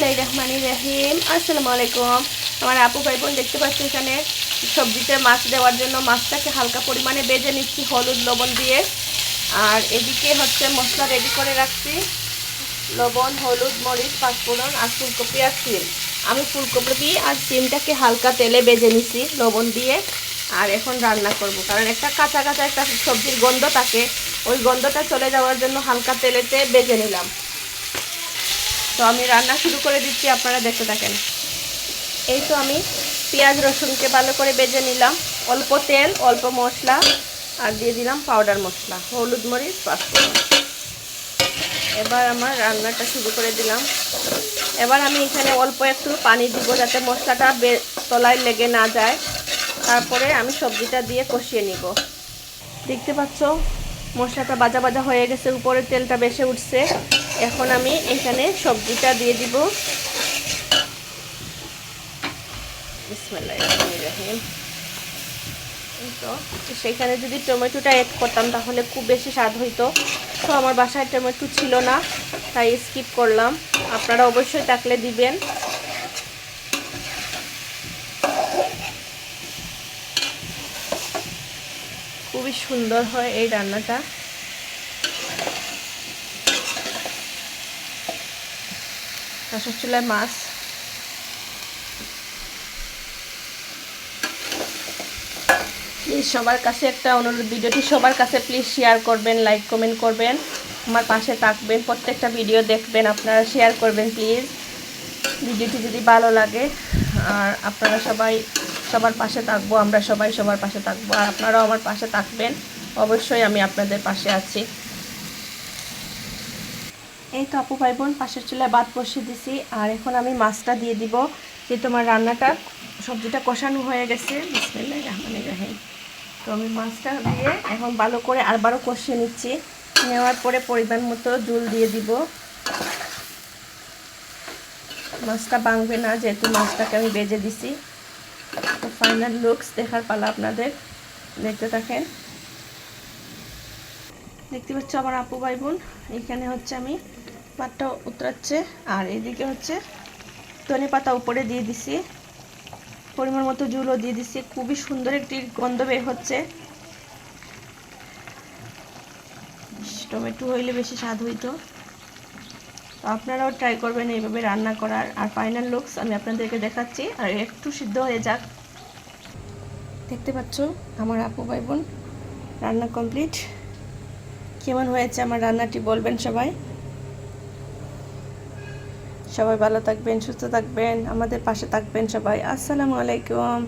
রহিম। আসসালামু আলাইকুম আমার আপু ভাই বোন দেখতে পাচ্ছি এখানে সবজিতে মাছ দেওয়ার জন্য মাছটাকে হালকা পরিমাণে বেজে নিচ্ছি, হলুদ, লবণ দিয়ে। আর এদিকে হচ্ছে মশলা রেডি করে রাখছি। লবণ, হলুদ, মরিচ, পাঁচফোড়ন আর ফুলকপি আর সিম। আমি ফুলকপি আর সিমটাকে হালকা তেলে বেজে নিছি, লবণ দিয়ে। আর এখন রান্না করব, কারণ একটা কাঁচা কাঁচা একটা সবজির গন্ধ থাকে। ওই গন্ধটা চলে যাওয়ার জন্য হালকা তেলেতে বেজে নিলাম। তো আমি রান্না শুরু করে দিচ্ছি, আপনারা দেখতে থাকেন। এই তো আমি পেঁয়াজ রসুনকে ভালো করে বেজে নিলাম। অল্প তেল, অল্প মশলা, আর দিয়ে দিলাম পাউডার মশলা, হলুদ মরিচ, পাঁচফোড়ন। এবার আমার রান্নাটা শুরু করে দিলাম। এবার আমি এখানে অল্প একটু পানি দিব যাতে মশলাটা বে- তলায় লেগে না যায়। তারপরে আমি সবজিটা দিয়ে কষিয়ে নিব। দেখতে পাচ্ছ, মশলাটা বাজা বাজা হয়ে গেছে, উপরে তেলটা বেশি উঠছে। এখন আমি এখানে সবজিটা দিয়ে দিব। তো সেখানে যদি টমেটোটা অ্যাড করতাম তাহলে খুব বেশি স্বাদ হইতো। তো আমার বাসায় টমেটো ছিল না, তাই স্কিপ করলাম। আপনারা অবশ্যই থাকলে দিবেন। খুবই সুন্দর হয় এই রান্নাটা। রসের চুলায় মাছ। প্লিজ সবার কাছে একটা অনুরোধ, ভিডিওটি সবার কাছে প্লিজ শেয়ার করবেন লাইক কমেন্ট করবেন। আমার পাশে থাকবেন, প্রত্যেকটা ভিডিও দেখবেন, আপনারা শেয়ার করবেন প্লিজ ভিডিওটি যদি ভালো লাগে, আর আপনারা সবাই সবার পাশে থাকব, আমরা সবাই সবার পাশে থাকব, আর আপনারাও আমার পাশে থাকবেন। অবশ্যই আমি আপনাদের পাশে আছি। এই তো আপু ভাই বোন পাশের চুলায় ভাত বসিয়ে দিছি। আর এখন আমি মাছটা দিয়ে দিব যে তোমার রান্নাটা, সবজিটা কষানো হয়ে গেছে। রহমানির রহিম। তো আমি মাছটা দিয়ে এখন ভালো করে আরবারও কষিয়ে নিচ্ছি। নেওয়ার পরে পরিমাণ মতো জল দিয়ে দিব। মাছটা ভাঙবে না, যেহেতু মাছটাকে আমি বেজে দিছি। তো ফাইনাল লুকস দেখার পালা আপনাদের। দেখতে থাকেন। দেখতে পাচ্ছ আমার আপু ভাই বোন এখানে হচ্ছে আমি পাটটা উতরাচ্ছে, আর এদিকে হচ্ছে ধনে পাতা উপরে দিয়ে দিছি। পরিমাণ মতো জুলও দিয়ে দিছি। খুবই সুন্দর একটি গন্ধ বের হচ্ছে। টমেটো হইলে বেশি স্বাদ হইতো। তো আপনারাও ট্রাই করবেন এইভাবে রান্না করার। আর ফাইনাল লুকস আমি আপনাদেরকে দেখাচ্ছি। আর একটু সিদ্ধ হয়ে যাক। দেখতে পাচ্ছ, আমার আপু ভাই বোন রান্না কমপ্লিট কেমন হয়েছে আমার রান্নাটি বলবেন সবাই। সবাই ভালো থাকবেন সুস্থ থাকবেন আমাদের পাশে থাকবেন সবাই। আসসালামু আলাইকুম।